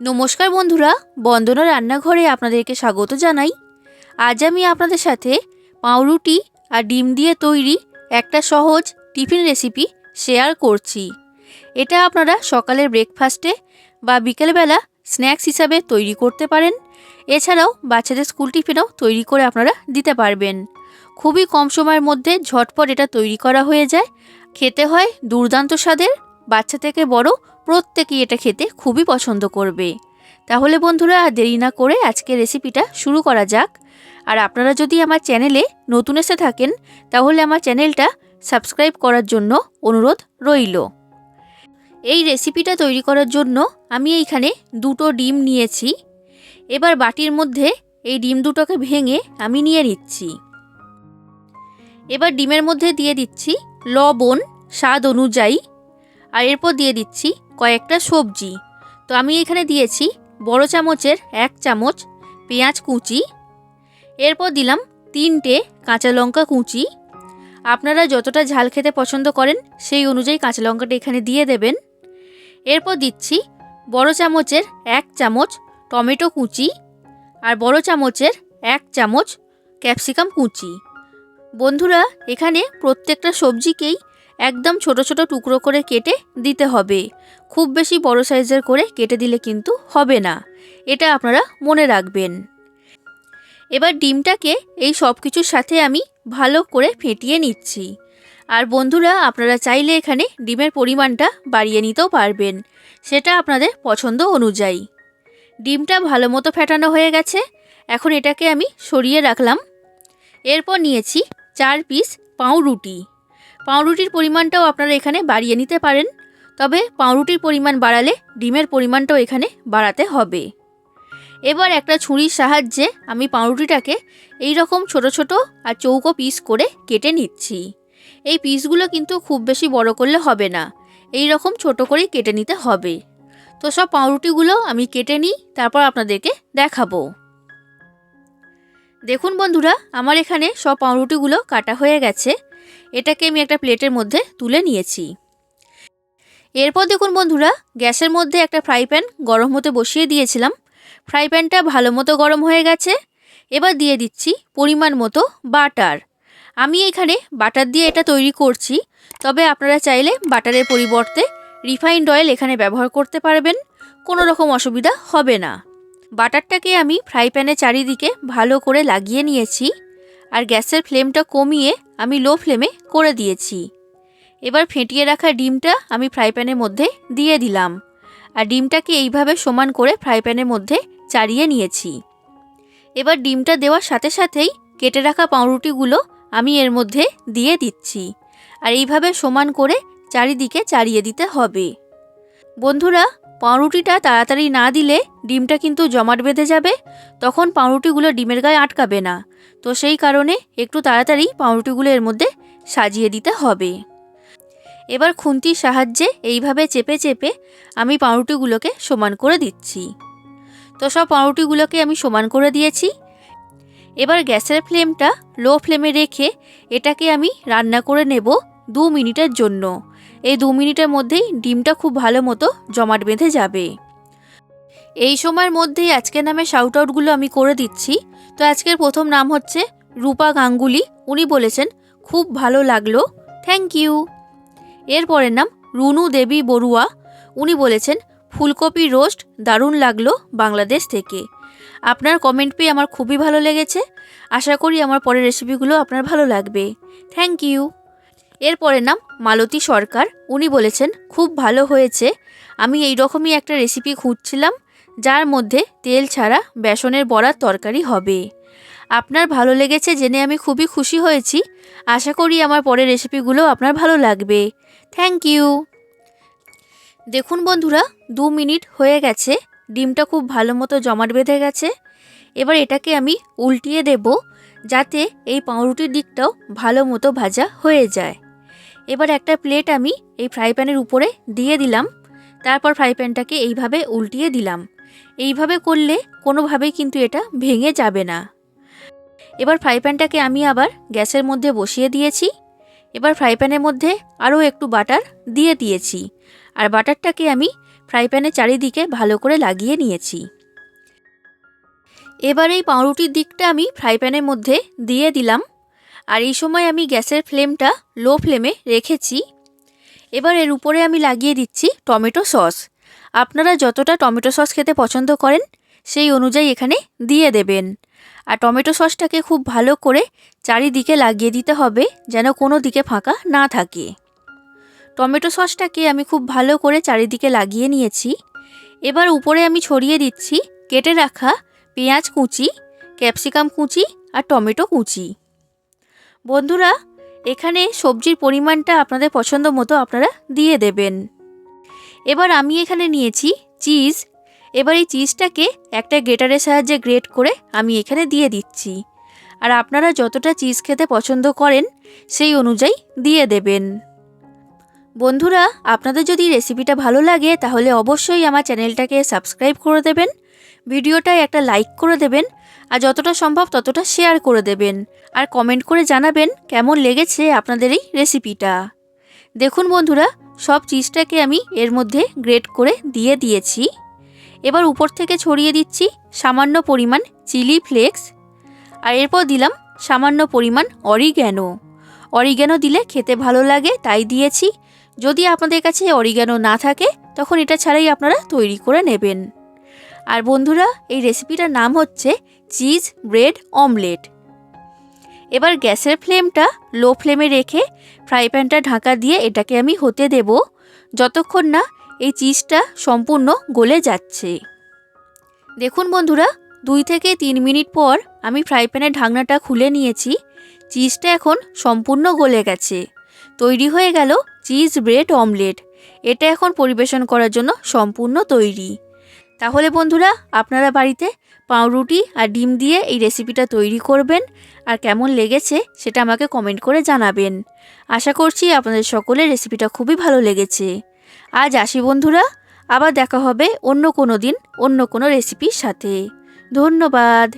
নমস্কার বন্ধুরা, বন্দনা রান্নাঘরে আপনাদেরকে স্বাগত জানাই। আজ আমি আপনাদের সাথে পাউরুটি আর ডিম দিয়ে তৈরি একটা সহজ টিফিন রেসিপি শেয়ার করছি। এটা আপনারা সকালের ব্রেকফাস্টে বা বিকেলবেলা স্ন্যাক্স হিসাবে তৈরি করতে পারেন। এছাড়াও বাচ্চাদের স্কুল টিফিনও তৈরি করে আপনারা দিতে পারবেন। খুবই কম সময়ের মধ্যে ঝটপট এটা তৈরি করা হয়ে যায়। খেতে হয় দুর্দান্ত স্বাদের বাচ্চা থেকে বড় প্রত্যেকেই এটা খেতে খুবই পছন্দ করবে। তাহলে বন্ধুরা, আর দেরি না করে আজকে রেসিপিটা শুরু করা যাক। আর আপনারা যদি আমার চ্যানেলে নতুন এসে থাকেন, তাহলে আমার চ্যানেলটা সাবস্ক্রাইব করার জন্য অনুরোধ রইল। এই রেসিপিটা তৈরি করার জন্য আমি এইখানে দুটো ডিম নিয়েছি। এবার বাটির মধ্যে এই ডিম দুটোকে ভেঙে আমি নিয়ে নিচ্ছি। এবার ডিমের মধ্যে দিয়ে দিচ্ছি লবণ স্বাদ অনুযায়ী আর এরপর দিয়ে দিচ্ছি কয়েকটা সবজি। তো আমি এখানে দিয়েছি বড় চামচের এক চামচ পেঁয়াজ কুচি, এরপর দিলাম তিনটে কাঁচা লঙ্কা কুচি। আপনারা যতটা ঝাল খেতে পছন্দ করেন সেই অনুযায়ী কাঁচা লঙ্কাটা এখানে দিয়ে দেবেন। এরপর দিচ্ছি বড় চামচের এক চামচ টমেটো কুচি আর বড় চামচের এক চামচ ক্যাপসিকাম কুচি। বন্ধুরা, এখানে প্রত্যেকটা সবজিকেই একদম ছোট ছোট টুকরো করে কেটে দিতে হবে। খুব বেশি বড় সাইজের করে কেটে দিলে কিন্তু হবে না। এটা আপনারা মনে রাখবেন। এবার ডিমটাকে এই সব কিছুর সাথে আমি ভালো করে ফেটিয়ে নিচ্ছি। আর বন্ধুরা, আপনারা চাইলে এখানে ডিমের পরিমাণটা বাড়িয়ে নিতেও পারবেন। সেটা আপনাদের পছন্দ অনুযায়ী। ডিমটা ভালো মতো ফেটানো হয়ে গেছে। এখন এটাকে আমি সরিয়ে রাখলাম। এরপর নিয়েছি চার পিস পাউরুটি। পাউরুটির পরিমাণটাও আপনারা এখানে বাড়িয়ে নিতে পারেন। তবে পাউরুটির পরিমাণ বাড়ালে ডিমের পরিমাণটাও এখানে বাড়াতে হবে। এবার একটা ছুরির সাহায্যে আমি পাউরুটিটাকে এই রকম ছোট ছোট আর চৌকো পিস করে কেটে নিচ্ছি। এই পিসগুলো কিন্তু খুব বেশি বড় করলে হবে না। এই রকম ছোট করেই কেটে নিতে হবে। তো সব পাউরুটিগুলো আমি কেটে নিই, তারপর আপনাদেরকে দেখাবো। দেখুন বন্ধুরা, আমার এখানে সব পাউরুটিগুলো কাটা হয়ে গেছে। এটাকে আমি একটা প্লেটের মধ্যে তুলে নিয়েছি। এরপর দেখুন বন্ধুরা, গ্যাসের মধ্যে একটা ফ্রাই প্যান গরম হতে বসিয়ে দিয়েছিলাম। ফ্রাই প্যানটা ভালো মতো গরম হয়ে গেছে। এবার দিয়ে দিচ্ছি পরিমাণ মতো বাটার। আমি এখানে বাটার দিয়ে এটা তৈরি করছি, তবে আপনারা চাইলে বাটারের পরিবর্তে রিফাইন্ড অয়েল এখানে ব্যবহার করতে পারবেন, কোনো রকম অসুবিধা হবে না। বাটারটাকে আমি ফ্রাই প্যানে চারিদিকে ভালো করে লাগিয়ে নিয়েছি। আর গ্যাসের ফ্লেমটা কমিয়ে আমি লো ফ্লেমে করে দিয়েছি। এবার ফেটিয়ে রাখা ডিমটা আমি ফ্রাই প্যানের মধ্যে দিয়ে দিলাম। আর ডিমটাকে এইভাবে সমান করে ফ্রাই প্যানের মধ্যে চাড়িয়ে নিয়েছি। এবার ডিমটা দেওয়ার সাথে সাথেই কেটে রাখা পাউরুটিগুলো আমি এর মধ্যে দিয়ে দিচ্ছি। আর এইভাবে সমান করে চারিদিকে চাড়িয়ে দিতে হবে। বন্ধুরা পাউরুটিটা তাড়াতাড়ি না দিলে ডিমটা কিন্তু জমাট বেঁধে যাবে, তখন পাউরুটিগুলো ডিমের গায়ে আটকাবে না। তো সেই কারণে একটু তাড়াতাড়ি পাউরুটিগুলো এর মধ্যে সাজিয়ে দিতে হবে। এবার খুন্তির সাহায্যে এইভাবে চেপে চেপে আমি পাউরুটিগুলোকে সমান করে দিচ্ছি। তো সব পাউরুটিগুলোকে আমি সমান করে দিয়েছি। এবার গ্যাসের ফ্লেমটা লো ফ্লেমে রেখে এটাকে আমি রান্না করে নেব দু মিনিটের জন্য। এই দু মিনিটের মধ্যেই ডিমটা খুব ভালো মতো জমাট বেঁধে যাবে। এই সময়ের মধ্যেই আজকের নামে শাউট আউটগুলো আমি করে দিচ্ছি। তো আজকের প্রথম নাম হচ্ছে রূপা গাঙ্গুলি। উনি বলেছেন, খুব ভালো লাগল। থ্যাংক ইউ এরপরের নাম রুনু দেবী বড়ুয়া। উনি বলেছেন, ফুলকপি রোস্ট দারুণ লাগল বাংলাদেশ থেকে। আপনার কমেন্ট পেয়ে আমার খুবই ভালো লেগেছে। আশা করি আমার পরের রেসিপিগুলো আপনার ভালো লাগবে। থ্যাংক ইউ এরপরের নাম মালতী সরকার। উনি বলেছেন, খুব ভালো হয়েছে। আমি এই রকমই একটা রেসিপি খুঁজছিলাম, যার মধ্যে তেল ছাড়া বেসনের বড়ার তরকারি হবে। আপনার ভালো লেগেছে জেনে আমি খুবই খুশি হয়েছি। আশা করি আমার পরের রেসিপিগুলো আপনার ভালো লাগবে। থ্যাংক ইউ দেখুন বন্ধুরা, দু মিনিট হয়ে গেছে। ডিমটা খুব ভালো মতো জমাট বেঁধে গেছে। এবার এটাকে আমি উল্টিয়ে দেব, যাতে এই পাউরুটির দিকটাও ভালো মতো ভাজা হয়ে যায়। এবার একটা প্লেট আমি এই ফ্রাই প্যানের উপরে দিয়ে দিলাম। তারপর ফ্রাই প্যানটাকে এইভাবে উল্টিয়ে দিলাম। এইভাবে করলে কোনোভাবেই কিন্তু এটা ভেঙে যাবে না। এবার ফ্রাই প্যানটাকে আমি আবার গ্যাসের মধ্যে বসিয়ে দিয়েছি। এবার ফ্রাই প্যানের মধ্যে আরও একটু বাটার দিয়ে দিয়েছি। আর বাটারটাকে আমি ফ্রাই প্যানের চারিদিকে ভালো করে লাগিয়ে নিয়েছি। এবার এই পাউরুটির দিকটা আমি ফ্রাই প্যানের মধ্যে দিয়ে দিলাম। আর এই সময় আমি গ্যাসের ফ্লেমটা লো ফ্লেমে রেখেছি। এবার এর উপরে আমি লাগিয়ে দিচ্ছি টমেটো সস। আপনারা যতটা টমেটো সস খেতে পছন্দ করেন, সেই অনুযায়ী এখানে দিয়ে দেবেন। আর টমেটো সসটাকে খুব ভালো করে চারিদিকে লাগিয়ে দিতে হবে, যেন কোনো দিকে ফাঁকা না থাকে। টমেটো সসটাকে আমি খুব ভালো করে চারিদিকে লাগিয়ে নিয়েছি। এবার উপরে আমি ছড়িয়ে দিচ্ছি কেটে রাখা পেঁয়াজ কুচি, ক্যাপসিকাম কুচি আর টমেটো কুচি। বন্ধুরা, এখানে সবজির পরিমাণটা আপনাদের পছন্দ মতো আপনারা দিয়ে দেবেন। এবার আমি এখানে নিয়েছি চিজ। এবার এই চিজটাকে একটা গ্রেটারের সাহায্যে গ্রেট করে আমি এখানে দিয়ে দিচ্ছি। আর আপনারা যতটা চিজ খেতে পছন্দ করেন, সেই অনুযায়ী দিয়ে দেবেন। বন্ধুরা, আপনাদের যদি রেসিপিটা ভালো লাগে, তাহলে অবশ্যই আমার চ্যানেলটাকে সাবস্ক্রাইব করে দেবেন। ভিডিওটায় একটা লাইক করে দেবেন। আর যতটা সম্ভব ততটা শেয়ার করে দেবেন। আর কমেন্ট করে জানাবেন কেমন লেগেছে আপনাদের এই রেসিপিটা দেখুন বন্ধুরা, সব চিজটাকে আমি এর মধ্যে গ্রেট করে দিয়ে দিয়েছি। এবার উপর থেকে ছড়িয়ে দিচ্ছি সামান্য পরিমাণ চিলি ফ্লেক্স আর এরপর দিলাম সামান্য পরিমাণ অরিগ্যানো অরিগ্যানো দিলে খেতে ভালো লাগে, তাই দিয়েছি। যদি আপনাদের কাছে অরিগ্যানো না থাকে, তখন এটা ছাড়াই আপনারা তৈরি করে নেবেন। আর বন্ধুরা, এই রেসিপিটার নাম হচ্ছে চিজ, ব্রেড, অমলেট। এবার গ্যাসের ফ্লেমটা লো ফ্লেমে রেখে ফ্রাই প্যানটা ঢাকা দিয়ে এটাকে আমি হতে দেব, যতক্ষণ না এই চিজটা সম্পূর্ণ গলে যাচ্ছে। দেখুন বন্ধুরা, দুই থেকে তিন মিনিট পর আমি ফ্রাই প্যানের ঢাকনাটা খুলে নিয়েছি, চিজটা এখন সম্পূর্ণ গলে গেছে। তৈরি হয়ে গেল চিজ, ব্রেড, অমলেট। এটা এখন পরিবেশন করার জন্য সম্পূর্ণ তৈরি। তাহলে বন্ধুরা, আপনারা বাড়িতে পাউরুটি আর ডিম দিয়ে এই রেসিপিটা তৈরি করবেন আর কেমন লেগেছে সেটা আমাকে কমেন্ট করে জানাবেন। আশা করছি আপনাদের সকলের রেসিপিটা খুবই ভালো লেগেছে। আজ আসি বন্ধুরা, আবার দেখা হবে অন্য কোনো দিন অন্য কোনো রেসিপির সাথে। ধন্যবাদ।